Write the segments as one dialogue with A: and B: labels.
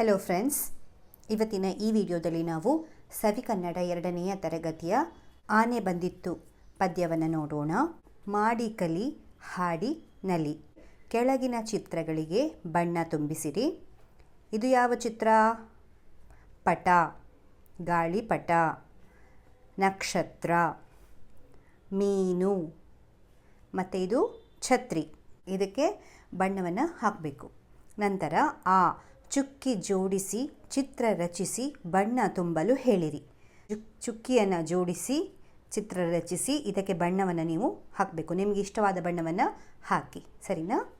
A: Hello friends ಇವತ್ತಿನ ಈ ವಿಡಿಯೋದಲ್ಲಿ ನಾವು ಸವಿ ಕನ್ನಡ ಎರಡನೆಯ ತರಗತಿಯ ಆನೆ ಬಂದಿತ್ತು ಪದ್ಯವನ್ನು ನೋಡೋಣ. ಮಾಡಿ ಕಲಿ, ಹಾಡಿ ನಲಿ ಕೆಳಗಿನ ಚಿತ್ರಗಳಿಗೆ ಬಣ್ಣ ತುಂಬಿಸಿರಿ. ಇದು ಯಾವ ಚಿತ್ರ? ಪಟ ಗಾಳಿಪಟ ನಕ್ಷತ್ರ, ಮೀನು, ಮತ್ತು ಇದು ಛತ್ರಿ. ಇದಕ್ಕೆ ಬಣ್ಣವನ್ನು ಹಾಕಬೇಕು. ನಂತರ ಆ ಚುಕ್ಕಿ ಜೋಡಿಸಿ, ಚಿತ್ರ ರಚಿಸಿ, ಬಣ್ಣ ತುಂಬಲು ಹೇಳಿರಿ. ಚುಕ್, ಚುಕ್ಕಿಯನ್ನು ಜೋಡಿಸಿ, ಚಿತ್ರ ರಚಿಸಿ, ಇದಕ್ಕೆ ಬಣ್ಣವನ್ನು ನೀವು ಹಾಕಬೇಕು. ನಿಮಗೆ ಇಷ್ಟವಾದ ಬಣ್ಣವನ್ನು ಹಾಕಿ. ಸರಿನಾ?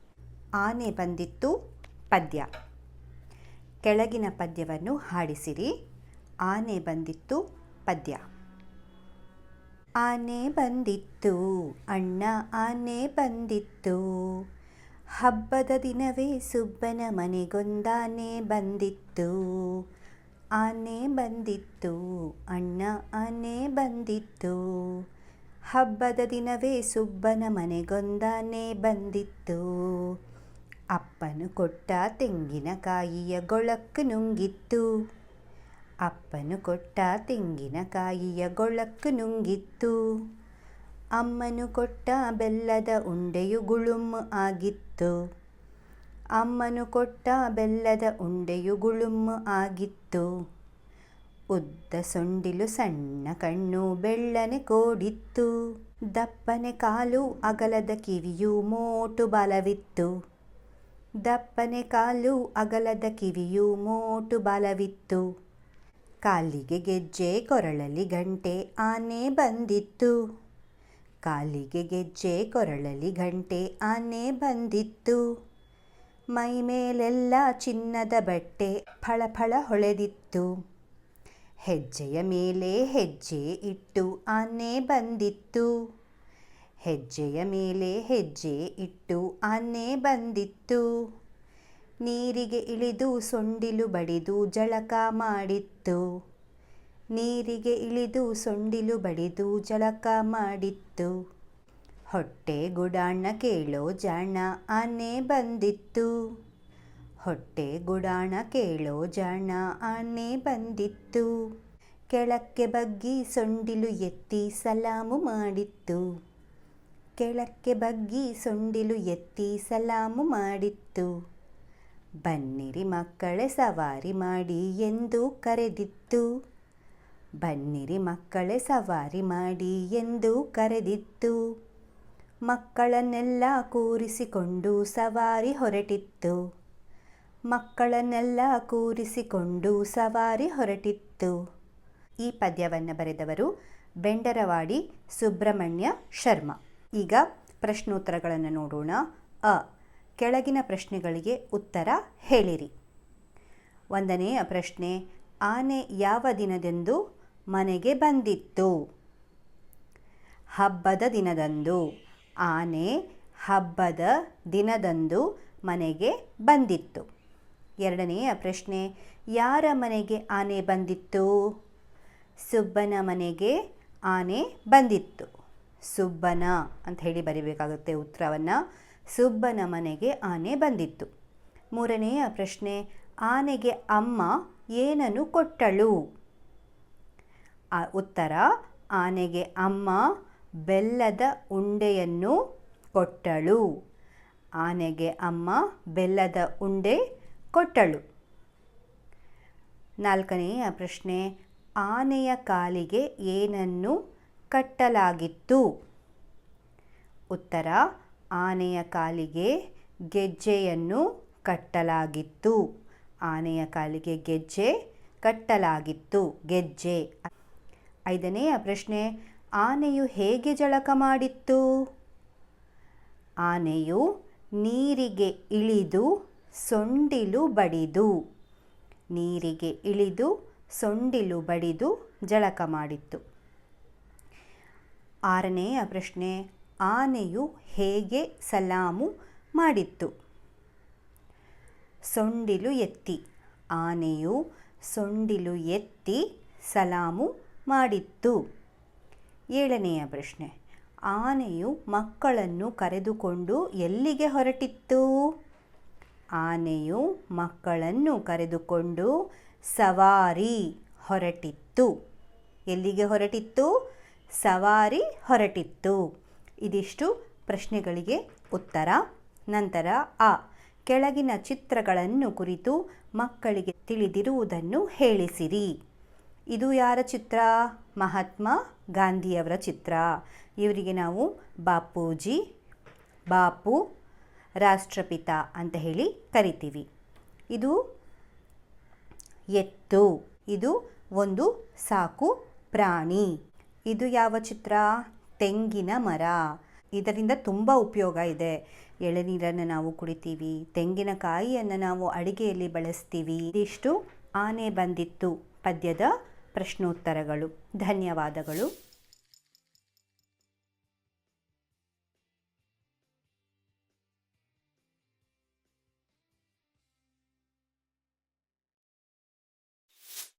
A: ಆನೆ ಬಂದಿತ್ತು, ಪದ್ಯ. ಕೆಳಗಿನ ಪದ್ಯವನ್ನು ಹಾಡಿಸಿರಿ. ಆನೆ ಬಂದಿತ್ತು, ಪದ್ಯ. ಆನೆ ಬಂದಿತ್ತು, ಅಣ್ಣ ಆನೆ ಬಂದಿತ್ತು. ಹಬ್ಬದ ದಿನವೇ ಸುಬ್ಬನ ಮನೆಗೊಂದಾನೆ ಬಂದಿತ್ತು. ಆನೆ ಬಂದಿತ್ತು. ಅಣ್ಣ ಆನೆ ಬಂದಿತ್ತು. ಹಬ್ಬದ ದಿನವೇ ಸುಬ್ಬನ ಮನೆಗೊಂದಾನೆ ಬಂದಿತ್ತು. ಅಪ್ಪನು ಕೊಟ್ಟ ತೆಂಗಿನಕಾಯಿಯ ಗೊಳಕ್ಕು ನುಂಗಿತ್ತು. ಅಪ್ಪನು ಕೊಟ್ಟ ತೆಂಗಿನಕಾಯಿಯ ಗೊಳಕ್ಕು ನುಂಗಿತ್ತು. ಅಮ್ಮನು ಕೊಟ್ಟ ಬೆಲ್ಲದ ಉಂಡೆಯು ಗುಳುಮ್ ಆಗಿತ್ತು. ಅಮ್ಮನು ಕೊಟ್ಟ ಬೆಲ್ಲದ ಉಂಡೆಯು ಗುಳುಮ್ ಆಗಿತ್ತು. ಉದ್ದ ಸೊಂಡಿಲು ಸಣ್ಣ ಕಣ್ಣು ಬೆಳ್ಳನೆ ಕೋಡಿತ್ತು. ದಪ್ಪನೆ ಕಾಲು ಅಗಲದ ಕಿವಿಯು ಮೋಟು ಬಲವಿತ್ತು. ದಪ್ಪನೆ ಕಾಲು ಅಗಲದ ಕಿವಿಯು ಮೋಟು ಬಲವಿತ್ತು. ಕಾಲಿಗೆ ಗೆಜ್ಜೆ ಕೊರಳಲ್ಲಿ ಗಂಟೆ ಆನೆ ಬಂದಿತ್ತು. ಕಾಲಿಗೆ ಗೆಜ್ಜೆ, ಕೊರಳಲಿ ಗಂಟೆ ಆನೆ ಬಂದಿತ್ತು. ಮೈ ಮೇಲೆಲ್ಲ ಚಿನ್ನದ ಬಟ್ಟೆ ಫಳಫಳ ಹೊಳೆದಿತ್ತು. ಹೆಜ್ಜೆಯ ಮೇಲೆ ಹೆಜ್ಜೆ ಇಟ್ಟು ಆನೆ ಬಂದಿತ್ತು. ಹೆಜ್ಜೆಯ ಮೇಲೆ ಹೆಜ್ಜೆ ಇಟ್ಟು ಆನೆ ಬಂದಿತ್ತು. ನೀರಿಗೆ ಇಳಿದು ಸೊಂಡಿಲು ಬಡಿದು ಜಳಕ ಮಾಡಿತ್ತು. ನೀರಿಗೆ ಇಳಿದು ಸೊಂಡಿಲು ಬಡಿದು ಜಳಕ ಮಾಡಿತ್ತು. ಹೊಟ್ಟೆ ಗುಡಾಣ ಕೇಳೋ ಜಾಣ ಆನೆ ಬಂದಿತ್ತು. ಹೊಟ್ಟೆ ಗುಡಾಣ ಕೇಳೋ ಜಾಣ ಆನೆ ಬಂದಿತ್ತು. ಕೆಳಕ್ಕೆ ಬಗ್ಗಿ ಸೊಂಡಿಲು ಎತ್ತಿ ಸಲಾಮು ಮಾಡಿತ್ತು. ಕೆಳಕ್ಕೆ ಬಗ್ಗಿ ಸೊಂಡಿಲು ಎತ್ತಿ ಸಲಾಮು ಮಾಡಿತ್ತು. ಬನ್ನಿರಿ ಮಕ್ಕಳೇ ಸವಾರಿ ಮಾಡಿ ಎಂದು ಕರೆದಿತ್ತು. ಬನ್ನಿರಿ ಮಕ್ಕಳೇ, ಸವಾರಿ ಮಾಡಿ ಎಂದು ಕರೆದಿತ್ತು. ಮಕ್ಕಳನ್ನೆಲ್ಲ ಕೂರಿಸಿಕೊಂಡು ಸವಾರಿ ಹೊರಟಿತ್ತು. ಮಕ್ಕಳನ್ನೆಲ್ಲ ಕೂರಿಸಿಕೊಂಡು ಸವಾರಿ ಹೊರಟಿತ್ತು. ಈ ಪದ್ಯವನ್ನು ಬರೆದವರು ಬೆಂಡರವಾಡಿ ಸುಬ್ರಹ್ಮಣ್ಯ ಶರ್ಮಾ. ಈಗ ಪ್ರಶ್ನೋತ್ತರಗಳನ್ನು ನೋಡೋಣ. ಅ. ಕೆಳಗಿನ ಪ್ರಶ್ನೆಗಳಿಗೆ ಉತ್ತರ ಹೇಳಿರಿ. ಒಂದನೆಯ ಪ್ರಶ್ನೆ, ಆನೆ ಯಾವ ದಿನದಂದು ಮನೆಗೆ ಬಂದಿತ್ತು. ಹಬ್ಬದ ದಿನದಂದು, ಆನೆ ಹಬ್ಬದ ದಿನದಂದು ಮನೆಗೆ ಬಂದಿತ್ತು. ಎರಡನೆಯ ಪ್ರಶ್ನೆ, ಯಾರ ಮನೆಗೆ ಆನೆ ಬಂದಿತ್ತು? ಸುಬ್ಬನ ಮನೆಗೆ ಆನೆ ಬಂದಿತ್ತು. ಸುಬ್ಬನ ಅಂತ ಹೇಳಿ ಬರಿಬೇಕಾಗುತ್ತೆ ಉತ್ತರವನ್ನು. ಸುಬ್ಬನ ಮನೆಗೆ ಆನೆ ಬಂದಿತ್ತು. ಮೂರನೆಯ ಪ್ರಶ್ನೆ, ಆನೆಗೆ ಅಮ್ಮ ಏನನ್ನು ಕೊಟ್ಟಳು? ಉತ್ತರ, ಆನೆಗೆ ಅಮ್ಮ ಬೆಲ್ಲದ ಉಂಡೆಯನ್ನು ಕೊಟ್ಟಳು. ಆನೆಗೆ ಅಮ್ಮ ಬೆಲ್ಲದ ಉಂಡೆ ಕೊಟ್ಟಳು. ನಾಲ್ಕನೆಯ ಪ್ರಶ್ನೆ, ಆನೆಯ ಕಾಲಿಗೆ ಏನನ್ನು ಕಟ್ಟಲಾಗಿತ್ತು? ಉತ್ತರ, ಆನೆಯ ಕಾಲಿಗೆ ಗೆಜ್ಜೆಯನ್ನು ಕಟ್ಟಲಾಗಿತ್ತು. ಆನೆಯ ಕಾಲಿಗೆ ಗೆಜ್ಜೆ ಕಟ್ಟಲಾಗಿತ್ತು. ಗೆಜ್ಜೆ ಐದನೆಯ ಪ್ರಶ್ನೆ, ಆನೆಯು ಹೇಗೆ ಜಳಕ ಮಾಡಿತ್ತು? ಆನೆಯು ನೀರಿಗೆ ಇಳಿದು ಸೊಂಡಿಲು ಬಡಿದು, ನೀರಿಗೆ ಇಳಿದು ಸೊಂಡಿಲು ಬಡಿದು ಜಳಕ ಮಾಡಿತ್ತು. ಆರನೆಯ ಪ್ರಶ್ನೆ, ಆನೆಯು ಹೇಗೆ ಸಲಾಮು ಮಾಡಿತ್ತು? ಸೊಂಡಿಲು ಎತ್ತಿ, ಆನೆಯು ಸೊಂಡಿಲು ಎತ್ತಿ ಸಲಾಮು ಮಾಡಿತ್ತು. ಏಳನೆಯ ಪ್ರಶ್ನೆ, ಆನೆಯು ಮಕ್ಕಳನ್ನು ಕರೆದುಕೊಂಡು ಎಲ್ಲಿಗೆ ಹೊರಟಿತ್ತು? ಆನೆಯು ಮಕ್ಕಳನ್ನು ಕರೆದುಕೊಂಡು ಸವಾರಿ ಹೊರಟಿತ್ತು. ಎಲ್ಲಿಗೆ ಹೊರಟಿತ್ತು? ಸವಾರಿ ಹೊರಟಿತ್ತು. ಇದಿಷ್ಟು ಪ್ರಶ್ನೆಗಳಿಗೆ ಉತ್ತರ. ನಂತರ ಆ, ಕೆಳಗಿನ ಚಿತ್ರಗಳನ್ನು ಕುರಿತು ಮಕ್ಕಳಿಗೆ ತಿಳಿದಿರುವುದನ್ನು ಹೇಳಿಸಿರಿ. ಇದು ಯಾರ ಚಿತ್ರ? ಮಹಾತ್ಮ ಗಾಂಧಿಯವರ ಚಿತ್ರ. ಇವರಿಗೆ ನಾವು ಬಾಪೂಜಿ, ಬಾಪು, ರಾಷ್ಟ್ರಪಿತ ಅಂತ ಹೇಳಿ ಕರಿತೀವಿ. ಇದು ಎತ್ತು. ಇದು ಒಂದು ಸಾಕು ಪ್ರಾಣಿ. ಇದು ಯಾವ ಚಿತ್ರ? ತೆಂಗಿನ ಮರ. ಇದರಿಂದ ತುಂಬ ಉಪಯೋಗ ಇದೆ. ಎಳನೀರನ್ನು ನಾವು ಕುಡಿತೀವಿ. ತೆಂಗಿನಕಾಯಿಯನ್ನು ನಾವು ಅಡಿಗೆಯಲ್ಲಿ ಬಳಸ್ತೀವಿ. ಇದಿಷ್ಟು ಆನೆ ಬಂದಿತ್ತು ಪದ್ಯದ ಪ್ರಶ್ನೋತ್ತರಗಳು. ಧನ್ಯವಾದಗಳು.